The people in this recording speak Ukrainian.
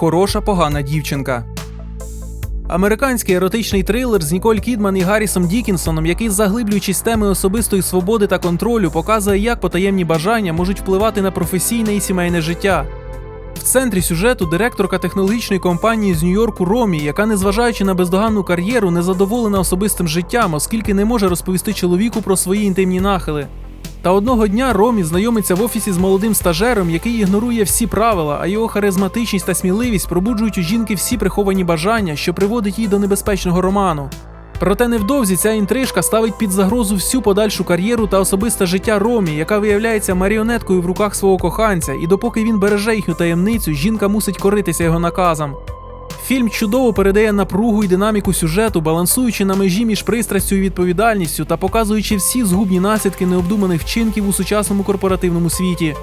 Хороша погана дівчинка. Американський еротичний трилер з Ніколь Кідман і Гаррісом Дікінсоном, який, заглиблюючись теми особистої свободи та контролю, показує, як потаємні бажання можуть впливати на професійне і сімейне життя. В центрі сюжету директорка технологічної компанії з Нью-Йорку Ромі, яка, незважаючи на бездоганну кар'єру, не задоволена особистим життям, оскільки не може розповісти чоловіку про свої інтимні нахили. Та одного дня Ромі знайомиться в офісі з молодим стажером, який ігнорує всі правила, а його харизматичність та сміливість пробуджують у жінки всі приховані бажання, що приводить її до небезпечного роману. Проте невдовзі ця інтрижка ставить під загрозу всю подальшу кар'єру та особисте життя Ромі, яка виявляється маріонеткою в руках свого коханця, і допоки він береже їхню таємницю, жінка мусить коритися його наказам. Фільм чудово передає напругу і динаміку сюжету, балансуючи на межі між пристрастю і відповідальністю та показуючи всі згубні наслідки необдуманих вчинків у сучасному корпоративному світі.